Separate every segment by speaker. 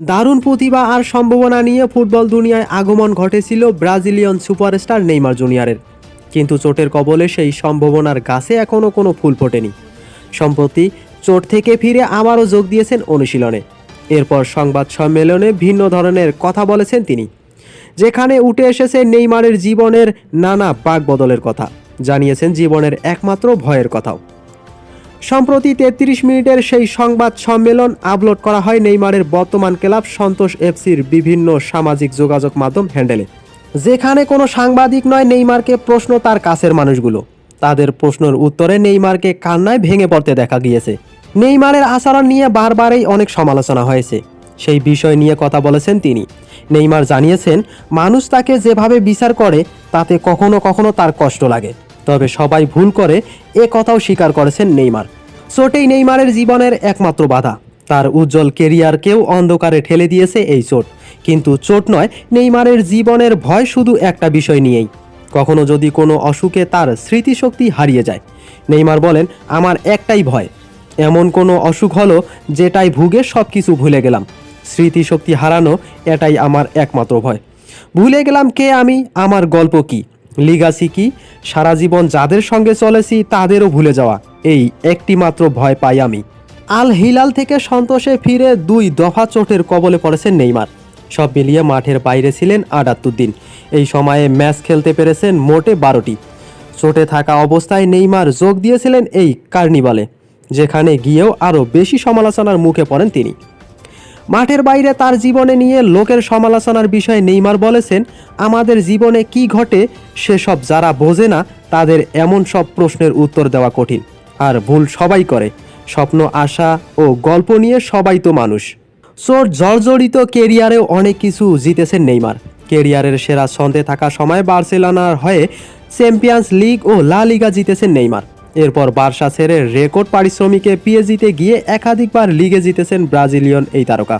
Speaker 1: দারুণ প্রতিভা আর সম্ভাবনা নিয়ে ফুটবল দুনিয়ায় আগমন ঘটেছিল ব্রাজিলিয়ান সুপারস্টার নেইমার জুনিয়রের। কিন্তু চোটের কবলে সেই সম্ভাবনার গাছে এখনও কোনো ফুল ফোটেনি। সম্প্রতি চোট থেকে ফিরে আবারও যোগ দিয়েছেন অনুশীলনে। এরপর সংবাদ সম্মেলনে ভিন্ন ধরনের কথা বলেছেন তিনি। যেখানে উঠে এসেছে নেইমারের জীবনের নানা পাক বদলের কথা। জানিয়েছেন জীবনের একমাত্র ভয়ের কথাও। সম্প্রতি তেত্রিশ মিনিটের সেই সংবাদ সম্মেলন আপলোড করা হয় নেইমারের বর্তমান ক্লাব সন্তোষ এফসির বিভিন্ন সামাজিক যোগাযোগ মাধ্যম হ্যান্ডেলে। যেখানে কোনো সাংবাদিক নয় নেইমারকে প্রশ্ন তার কাছের মানুষগুলো। তাদের প্রশ্নের উত্তরে নেইমারকে কান্নায় ভেঙে পড়তে দেখা গিয়েছে। নেইমারের আচরণ নিয়ে বারবারই অনেক সমালোচনা হয়েছে। সেই বিষয় নিয়ে কথা বলেছেন তিনি। নেইমার জানিয়েছেন, মানুষ তাকে যেভাবে বিচার করে, তাতে কখনো কখনো তার কষ্ট লাগে। তবে সবাই ভুল করে এ কথাও স্বীকার করেছেন নেইমার। চোটেই নেইমারের জীবনের একমাত্র বাধা। তার উজ্জ্বল কেরিয়ারকেও অন্ধকারে ঠেলে দিয়েছে এই চোট। কিন্তু চোট নয়, নেইমারের জীবনের ভয় শুধু একটা বিষয় নিয়েই। কখনো যদি কোনো অসুখে তার স্মৃতিশক্তি হারিয়ে যায়। নেইমার বলেন, আমার একটাই ভয়। এমন কোনো অসুখ হলো যেটাই ভুগে সব কিছু ভুলে গেলাম। স্মৃতিশক্তি হারানো এটাই আমার একমাত্র ভয়। ভুলে গেলাম কে আমি? আমার গল্প কি? লিগাসি কি? সারা জীবন যাদের সঙ্গে চলেছি তাদেরও ভুলে যাওয়া। এই একটি মাত্র ভয় পাই আমি। আল হিলাল থেকে সন্তোষে ফিরে দুই দফা চোটের কবলে পড়েছেন নেইমার। সব মিলিয়ে মাঠের বাইরে ছিলেন আটাত্তর দিন। এই সময়ে ম্যাচ খেলতে পেরেছেন মোটে বারোটি। চোটে থাকা অবস্থায় নেইমার যোগ দিয়েছিলেন এই কার্নিভালে, যেখানে গিয়েও আরও বেশি সমালোচনার মুখে পড়েন তিনি। মাঠের বাইরে তার জীবনে নিয়ে লোকের সমালোচনার বিষয়ে নেইমার বলেছেন, আমাদের জীবনে কি ঘটে সেসব যারা বোঝে না, তাদের এমন সব প্রশ্নের উত্তর দেওয়া কঠিন। আর ভুল সবাই করে। স্বপ্ন, আশা ও গল্প নিয়ে সবাই তো মানুষ। চোর জর্জরিত কেরিয়ারেও অনেক কিছু জিতেছেন নেইমার। কেরিয়ারের সেরা ছন্দে থাকা সময় বার্সেলোনার হয়ে চ্যাম্পিয়ন্স লিগ ও লা লিগা জিতেছেন নেইমার। এরপর বার্সা ছেড়ে রেকর্ড পারিশ্রমিকে পিএসজিতে গিয়ে একাধিকবার লিগে জিতেছেন ব্রাজিলিয়ান এই তারকা।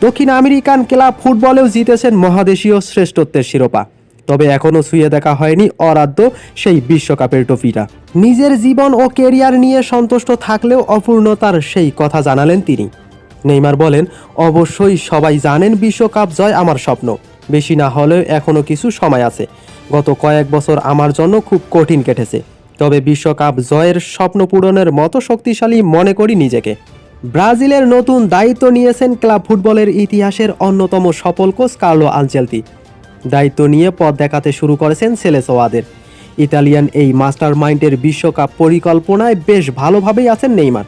Speaker 1: দক্ষিণ আমেরিকান ক্লাব ফুটবলেও জিতেছেন মহাদেশীয় শ্রেষ্ঠত্বের শিরোপা। তবে এখনও ছুঁয়ে দেখা হয়নি অরাধ্য সেই বিশ্বকাপের ট্রফিটা। নিজের জীবন ও কেরিয়ার নিয়ে সন্তুষ্ট থাকলেও অপূর্ণতার সেই কথা জানালেন তিনি। নেইমার বলেন, অবশ্যই সবাই জানেন বিশ্বকাপ জয় আমার স্বপ্ন। বেশি না হলেও এখনও কিছু সময় আছে। গত কয়েক বছর আমার জন্য খুব কঠিন কেটেছে। তবে বিশ্বকাপ জয়ের স্বপ্ন পূরণের মতো শক্তিশালী মনে করি নিজেকে। ব্রাজিলের নতুন দায়িত্ব নিয়েছেন ক্লাব ফুটবলের ইতিহাসের অন্যতম সফল কোচ কার্লো আনচেলতি দায়িত্ব নিয়ে পথ দেখাতে শুরু করেছেন সেলেসোয়াদের। ইতালিয়ান এই মাস্টার মাইন্ডের বিশ্বকাপ পরিকল্পনায় বেশ ভালোভাবেই আছেন নেইমার।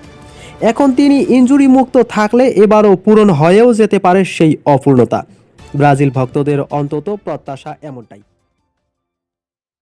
Speaker 1: এখন তিনি ইনজুরি মুক্ত থাকলে এবারও পূরণ হয়েও যেতে পারে সেই অপূর্ণতা। ব্রাজিল ভক্তদের অন্তত প্রত্যাশা এমনটাই।